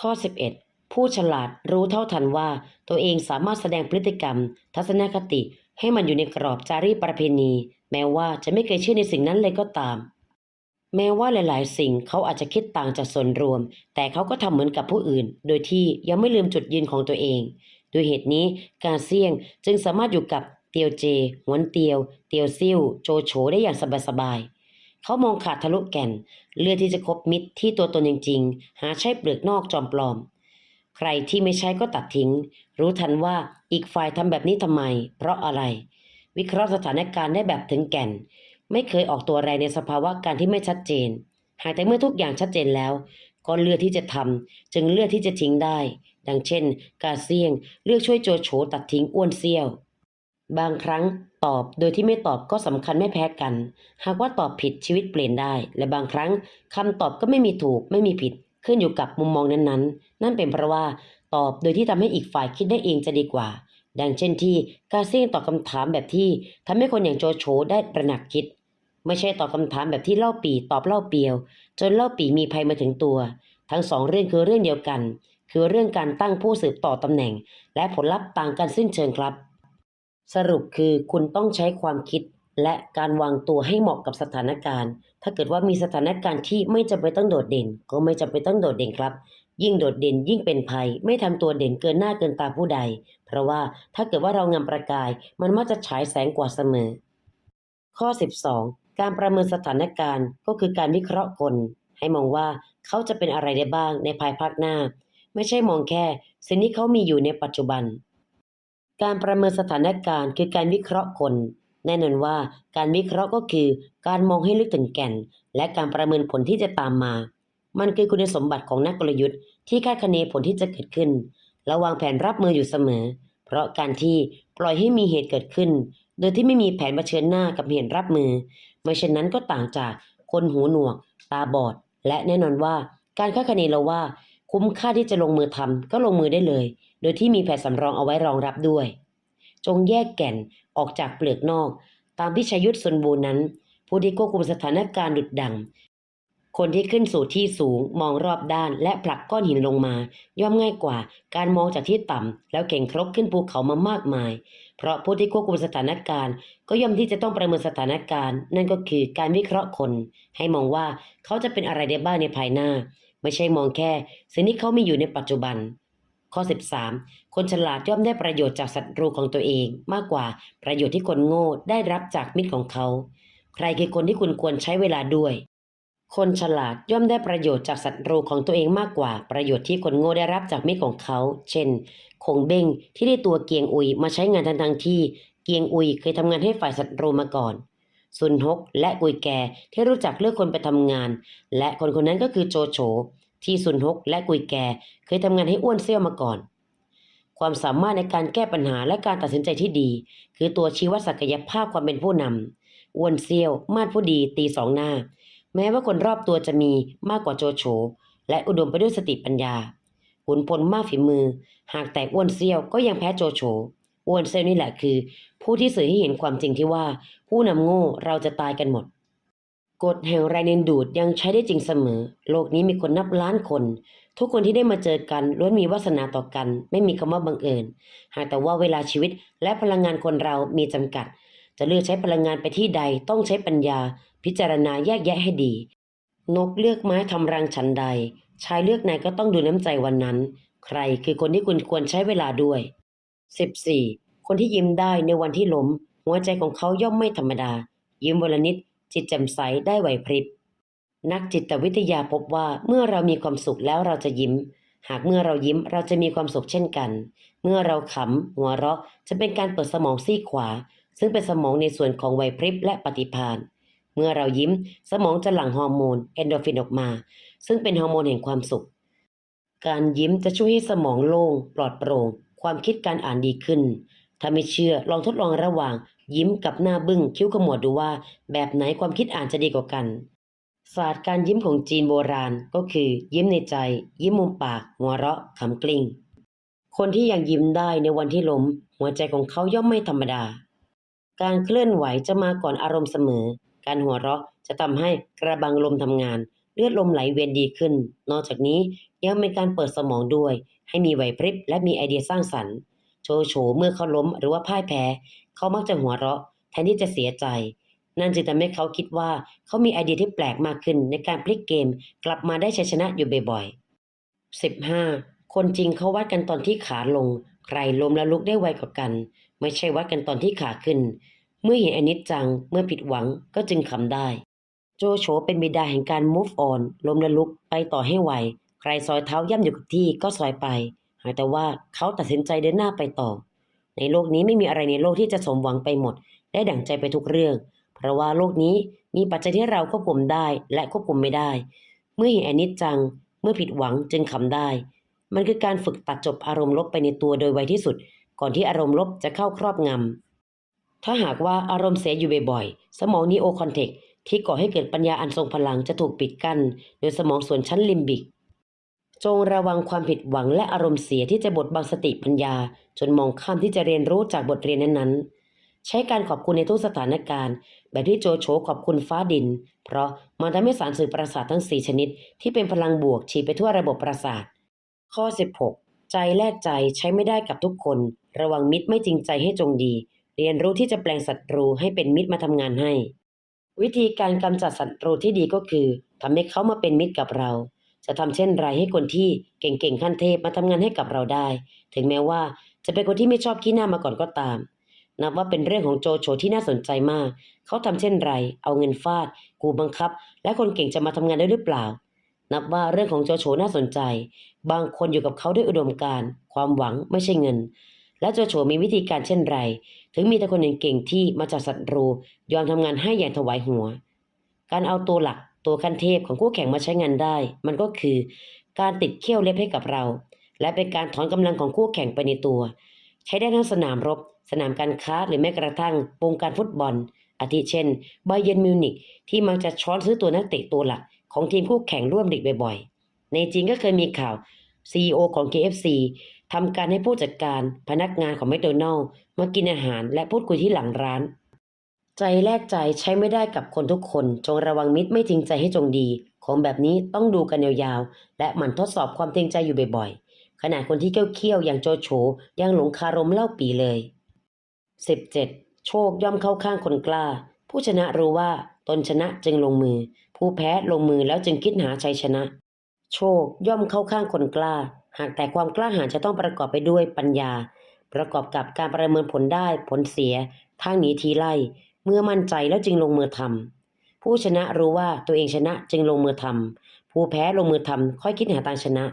ข้อ 11 ผู้ฉลาดรู้เท่าทันว่า ตัวเองสามารถแสดงพฤติกรรม ทัศนคติให้มันอยู่ในกรอบจารีประเพณี แม้ว่าจะไม่เคยเชื่อในสิ่งนั้นเลยก็ตาม แม้ว่าหลาย ๆ สิ่งเขาอาจจะคิดต่างจากส่วนรวม แต่เขาก็ทำเหมือนกับผู้อื่น โดยที่ยังไม่ลืมจุดยืนของตัวเองด้วยเหตุนี้กาเซียงจึงสามารถอยู่กับเตียวเจหวนเตียว เตียวซิ่ว โจโฉได้อย่างสบายๆ เขามองขาดทะลุแก่น เลือกที่จะคบมิตรที่ตัวตนจริง ๆ หาใช่เปลือกนอกจอมปลอม ใครที่ไม่ใช่ก็ตัดทิ้ง รู้ทันว่าอีกฝ่ายทำแบบนี้ทำไม เพราะอะไร วิเคราะห์สถานการณ์ได้แบบถึงแก่น ไม่เคยออกตัวแรงในสภาวะการที่ไม่ชัดเจน หากแต่เมื่อทุกอย่างชัดเจนแล้ว ก็เลือกที่จะทำจึงเลือกที่จะทิ้งได้ ดังเช่น กาเซียงเลือกช่วยโจโฉตัดทิ้งอ้วนเซี่ยว บางครั้งตอบโดยที่ไม่ตอบก็สำคัญไม่แพ้กัน หากว่าตอบผิดชีวิตเปลี่ยนได้ และบางครั้งคำตอบก็ไม่มีถูกไม่มีผิด ขึ้นอยู่กับมุมมองนั้นๆ นั่นเป็นเพราะว่าตอบโดยที่ทำให้อีกฝ่ายคิดได้เองจะดีกว่า ดังเช่นที่กาเซียงตอบคำถามแบบที่ทำให้คนอย่างโจโฉได้ตระหนักคิด ไม่ใช่ตอบคำถามแบบที่เล่าปีตอบเล่าเปียว จนเล่าปีมีภัยมาถึงตัว ทั้งสองเรื่องคือเรื่องเดียวกัน คือเรื่องการตั้งผู้สืบต่อตำแหน่ง และผลลัพธ์ต่างกันสิ้นเชิงครับ สรุปคือคุณต้องใช้ความคิดและการวางตัวให้เหมาะกับสถานการณ์ ถ้าเกิดว่ามีสถานการณ์ที่ไม่จำเป็นต้องโดดเด่น ก็ไม่จำเป็นต้องโดดเด่นครับ ยิ่งโดดเด่นยิ่งเป็นภัย ไม่ทำตัวเด่นเกินหน้าเกินตาผู้ใด เพราะว่าถ้าเกิดว่าเรางามประกาย มันมักจะฉายแสงกว่าเสมอ ข้อ 12 การประเมินสถานการณ์ก็คือการวิเคราะห์คน ให้มองว่าเขาจะเป็นอะไรได้บ้างในภายภาคหน้า ไม่ใช่มองแค่ สิ่งที่เขามีอยู่ในปัจจุบัน การประเมินสถานการณ์คือการวิเคราะห์คน แน่นอนว่าการวิเคราะห์ก็คือการมองให้ลึกถึงแก่น และการประเมินผลที่จะตามมา มันคือคุณสมบัติของนักกลยุทธ์ที่คาดคะเนผลที่จะเกิดขึ้นและวางแผนรับมืออยู่เสมอ เพราะการที่ปล่อยให้มีเหตุเกิดขึ้น โดยที่ไม่มีแผนเผชิญหน้ากับเหตุรับมือไม่เช่นนั้นก็ต่างจากคนหูหนวก ตาบอด และแน่นอนว่า การคาดคะเนเราว่า คุ้มค่าที่จะลงมือทำก็ลงมือได้เลย โดยที่มีแผนสำรองเอาไว้รองรับด้วย จงแยกแก่นออกจากเปลือกนอก ตามที่ชยุทธสนบูรณ์นั้น ผู้ที่ควบคุมสถานการณ์ดุดดัง คนที่ขึ้นสู่ที่สูงมองรอบด้าน และผลักก้อนหินลงมา ย่อมง่ายกว่าการมองจากที่ต่ำแล้วเก่งครบขึ้นภูเขามามากมาย เพราะผู้ที่ควบคุมสถานการณ์ ก็ย่อมที่จะต้องประเมินสถานการณ์ นั่นก็คือการวิเคราะห์คน ให้มองว่าเขาจะเป็นอะไรได้บ้างในภายหน้า ไม่ใช่มองแค่สิ่งที่เขามีอยู่ในปัจจุบัน ข้อ 13 คนฉลาดย่อมได้ประโยชน์จากศัตรูของตัวเอง มากกว่าประโยชน์ที่คนโง่ได้รับจากมิตรของเขา ใครคือคนที่คุณควรใช้เวลาด้วย คนฉลาดย่อมได้ประโยชน์จากศัตรูของตัวเองมากกว่าประโยชน์ที่คนโง่ได้รับจากมิตรของเขา เช่น คงเบ้งที่ได้ตัวเกียงอุยมาใช้งานทันทงที่เกียงอุยเคยทำงานให้ฝ่ายศัตรูมาก่อนซุนฮกและกุยแกที่รู้จักเลือกคนไปทำงาน และคนคนนั้นก็คือโจโฉ ที่ซุนฮกและกุยแกเคยทำงานให้อ้วนเซี่ยวมาก่อน ความสามารถในการแก้ปัญหาและการตัดสินใจที่ดี คือตัวชี้วัดศักยภาพความเป็นผู้นำอ้วนเซี่ยว มาดผู้ดี ตีสองหน้า แม้ว่าคนรอบตัวจะมีมากกว่าโจโฉและอุดมไปด้วยสติปัญญาขุนพลมากฝีมือ หากแต่อ้วนเซี่ยวก็ยังแพ้โจโฉอ้วนเซี่ยวนี่แหละคือ ผู้ที่สื่อให้เห็นความจริงที่ว่า ผู้นำโง่เราจะตายกันหมด กฎแห่งแรงดึงดูดยังใช้ได้จริงเสมอ โลกนี้มีคนนับล้านคน ทุกคนที่ได้มาเจอกันล้วนมีวาสนาต่อกัน ไม่มีคำว่าบังเอิญ หากแต่ว่าเวลาชีวิตและพลังงานคนเรามีจำกัด จะเลือกใช้พลังงานไปที่ใดต้องใช้ปัญญา พิจารณาแยกแยะให้ดี นกเลือกไม้ทำรังฉันใด ชายเลือกนายก็ต้องดูน้ำใจวันนั้น ใครคือคนที่คุณควรใช้เวลาด้วย 14. คนที่ยิ้มได้ในวันที่ล้ม หัวใจของเขาย่อมไม่ธรรมดา ยิ้มวันละนิด จิตแจ่มใสได้ไหวพริบ นักจิตวิทยาพบว่าเมื่อเรามีความสุขแล้วเราจะยิ้ม หากเมื่อเรายิ้มเราจะมีความสุขเช่นกัน เมื่อเราขำหัวเราะจะเป็นการเปิดสมองซีกขวา ซึ่งเป็นสมองในส่วนของไหวพริบและปฏิภาณเมื่อเรายิ้มสมองจะหลั่งฮอร์โมนเอนโดฟินออกมา ซึ่งเป็นฮอร์โมนแห่งความสุข การยิ้มจะช่วยให้สมองโล่งปลอดโปร่ง ความคิดการอ่านดีขึ้น ถ้าไม่เชื่อลองทดลองระหว่าง ยิ้มกับหน้าบึ้งคิ้วขมวดดูว่า แบบไหนความคิดอ่านจะดีกว่ากัน ศาสตร์การยิ้มของจีนโบราณก็คือ ยิ้มในใจ ยิ้มมุมปาก หัวเราะขำกลิ้ง คนที่ยังยิ้มได้ในวันที่ล้ม หัวใจของเขาย่อมไม่ธรรมดา การเคลื่อนไหวจะมาก่อนอารมณ์เสมอ การหัวเราะจะทำให้กระบังลมทำงาน เลือดลมไหลเวียนดีขึ้น นอกจากนี้ยังเป็นการเปิดสมองด้วย ให้มีไหวพริบและมีไอเดียสร้างสรรค์ โชโฉเมื่อเขาล้มหรือว่าพ่ายแพ้ เขามักจะหัวเราะแทนที่จะเสียใจ นั่นจึงทำให้เขาคิดว่าเขามีไอเดียที่แปลกมากขึ้นในการพลิกเกมกลับมาได้ชัยชนะอยู่บ่อยๆ 15. คนจริงเขาวัดกันตอนที่ขาลง ใครล้มแล้วลุกได้ไวกว่ากัน ไม่ใช่วัดกันตอนที่ขาขึ้น เมื่อเห็นอนิจจังเมื่อผิดหวังก็จึงขำได้ โจโฉเป็นบิดาแห่งการ move on ล้มและลุกไปต่อให้ไวใครซอยเท้าย่ำอยู่กับที่ก็ซอยไป แต่ว่าเขาตัดสินใจเดินหน้าไปต่อ ในโลกนี้ไม่มีอะไรในโลกที่จะสมหวังไปหมด ได้ดั่งใจไปทุกเรื่อง เพราะว่าโลกนี้มีปัจจัยที่เราควบคุมได้และควบคุมไม่ได้ เมื่อเห็นอนิจจัง เมื่อผิดหวังจึงขำได้ มันคือการฝึกตัดจบอารมณ์ลบไปในตัวโดยไวที่สุด ก่อนที่อารมณ์ลบจะเข้าครอบงำถ้าหากว่าอารมณ์เสียอยู่บ่อยๆ สมองนีโอคอนเทกที่ก่อให้เกิดปัญญาอันทรงพลังจะถูกปิดกั้นโดยสมองส่วนชั้นลิมบิก จงระวังความผิดหวังและอารมณ์เสียที่จะบดบังสติปัญญา จนมองข้ามที่จะเรียนรู้จากบทเรียนนั้นๆ ใช้การขอบคุณในทุกสถานการณ์ แบบที่โจโฉขอบคุณฟ้าดิน เพราะมันทำให้สารสื่อประสาททั้ง 4 ชนิด ที่เป็นพลังบวกฉีดไปทั่วระบบประสาท ข้อ 16 ใจแลกใจใช้ไม่ได้กับทุกคน ระวังมิตรไม่จริงใจให้จงดี เรียนรู้ที่จะแปลงศัตรูให้เป็นมิตรมาทำงานให้ วิธีการกำจัดศัตรูที่ดีก็คือทำให้เขามาเป็นมิตรกับเรา จะทำเช่นไรให้คนที่เก่งๆขั้นเทพมาทำงานให้กับเราได้ ถึงแม้ว่าจะเป็นคนที่ไม่ชอบขี้หน้ามาก่อนก็ตาม นับว่าเป็นเรื่องของโจโฉที่น่าสนใจมาก เขาทำเช่นไร เอาเงินฟาด กูบังคับ และคนเก่งจะมาทำงานได้หรือเปล่า นับว่าเรื่องของโจโฉน่าสนใจ บางคนอยู่กับเขาด้วยอุดมการณ์ความหวังไม่ใช่เงิน และโจโฉมีวิธีการเช่นไร ถึงมีแต่คนเก่งๆที่มาจากศัตรูยอมทำงานให้อย่างถวายหัว การเอาตัวหลัก ตัวขั้นเทพของคู่แข่งมาใช้งานได้ มันก็คือการติดเขี้ยวเล็บให้กับเรา และเป็นการถอนกำลังของคู่แข่งไปในตัว ใช้ได้ทั้งสนามรบ สนามการค้าหรือแม้กระทั่งวงการฟุตบอล อาทิเช่นไบเยนมิวนิกที่มักจะช้อนซื้อตัวนักเตะตัวหลักของทีมคู่แข่งร่วมลีกบ่อยๆ ในจีนก็เคยมีข่าว CEO ของ KFC ทำการให้ผู้จัดการพนักงานของแมคโดนัลล์มากินอาหารและพูดคุยที่หลังร้าน ใจแลกใจใช้ไม่ได้กับคนทุกคน จงระวังมิตรไม่จริงใจให้จงดีของแบบนี้ต้องดูกันยาวๆ และหมั่นทดสอบความจริงใจอยู่บ่อยๆ ขนาดคนที่เคี้ยวๆอย่างโจโฉยังหลงคารมเล่าปีเลย 17. โชคย่อมเข้าข้างคนกล้า ผู้ชนะรู้ว่าตนชนะจึงลงมือ ผู้แพ้ลงมือแล้วจึงคิดหาชัยชนะ โชคย่อมเข้าข้างคนกล้า หากแต่ความกล้าหาญจะต้องประกอบไปด้วยปัญญา ประกอบกับการประเมินผลได้ผลเสียทางหนีทีไล่ เมื่อมั่นใจแล้วจึงลงมือทำผู้ชนะรู้ว่าตัวเองชนะจึงลงมือทำผู้แพ้ลงมือทำค่อยคิดหาทางชนะ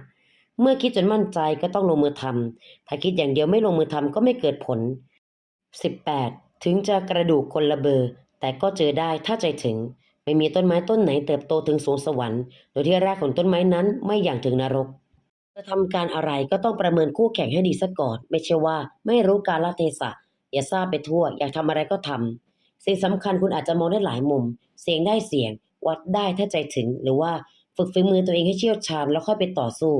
เมื่อคิดจนมั่นใจก็ต้องลงมือทำถ้าคิดอย่างเดียวไม่ลงมือทำก็ไม่เกิดผล 18. ถึงจะกระดูกคนละเบอร์แต่ก็เจอได้ถ้าใจถึง ไม่มีต้นไม้ต้นไหนเติบโตถึงสูงสวรรค์ โดยที่รากของต้นไม้นั้นไม่อย่างถึงนรกจะทำการอะไรก็ต้องประเมินคู่แข่งให้ดีซะก่อน ไม่ใช่ว่าไม่รู้กาลเทศะอย่าทราบไปทั่ว อยากทำอะไรก็ทำ สิ่งสำคัญคุณอาจจะมองได้หลายมุม เสียงได้เสียง วัดได้ถ้าใจถึง หรือว่าฝึกฝีมือตัวเองให้เชี่ยวชาญแล้วค่อยไปต่อสู้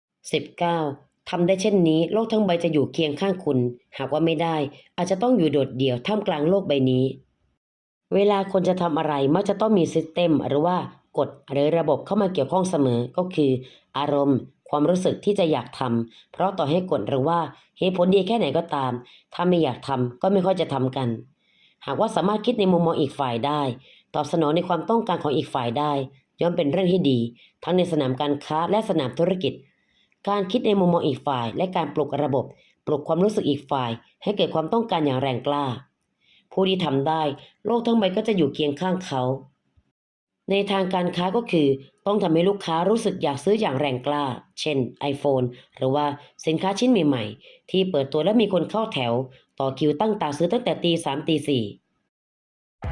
19. ทำได้เช่นนี้ โลกทั้งใบจะอยู่เคียงข้างคุณ หากว่าไม่ได้ อาจจะต้องอยู่โดดเดี่ยวท่ามกลางโลกใบนี้ เวลาคนจะทำอะไรมักจะต้องมีซิสเต็มหรือว่ากฎหรือระบบเข้ามาเกี่ยวข้องเสมอก็คือ อารมณ์ ความรู้สึกที่จะอยากทำเพราะต่อให้กฎหรือว่าเหตุผลดีแค่ไหนก็ตาม ถ้าไม่อยากทำก็ไม่ค่อยจะทำกัน หากว่าสามารถคิดในมุมมองอีกฝ่ายได้ ตอบสนองในความต้องการของอีกฝ่ายได้ ย่อมเป็นเรื่องที่ดี ทั้งในสนามการค้าและสนามธุรกิจ การคิดในมุมมองอีกฝ่าย และการปลุกระบบ ปลุกความรู้สึกอีกฝ่าย ให้เกิดความต้องการอย่างแรงกล้า ผู้ที่ทำได้ โลกทั้งใบก็จะอยู่เคียงข้างเขา ในทางการค้าก็คือ ต้องทำให้ลูกค้ารู้สึกอยากซื้ออย่างแรงกล้า เช่น iPhone หรือว่าสินค้าชิ้นใหม่ ๆ ที่เปิดตัวและมีคนเข้าแถว ต่อคิวตั้งตาซื้อตั้งแต่ตีสามตีสี่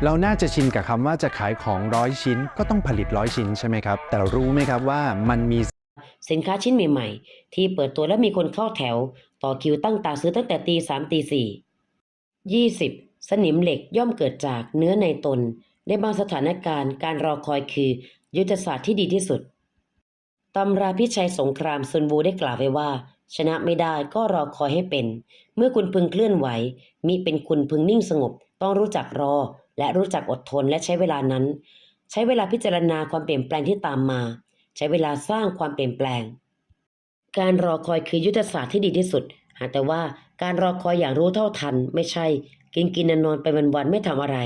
เราน่าจะชินกับคำว่าจะขายของร้อยชิ้นก็ต้องผลิตร้อยชิ้นใช่ไหมครับ แต่รู้ไหมครับว่ามันมีสินค้าชิ้นใหม่ๆ ที่เปิดตัวและมีคนเข้าแถว ต่อคิวตั้งตาซื้อตั้งแต่ตีสามตีสี่ยี่สิบสนิมเหล็กย่อมเกิดจากเนื้อในตน ในบางสถานการณ์การรอคอยคือ ยุทธศาสตร์ที่ดีที่สุดตำราพิชัยสงครามซุนวูได้กล่าวไว้ว่าชนะไม่ได้ก็รอคอยให้เป็น เมื่อคุณพึงเคลื่อนไหว มิเป็นคุณพึงนิ่งสงบ ต้องรู้จักรอ และรู้จักอดทนและใช้เวลานั้น ใช้เวลาพิจารณาความเปลี่ยนแปลงที่ตามมา ใช้เวลาสร้างความเปลี่ยนแปลง การรอคอยคือยุทธศาสตร์ที่ดีที่สุด หากแต่ว่าการรอคอยอย่างรู้เท่าทัน ไม่ใช่ กินกินนอนนอนไปวันๆไม่ทำอะไร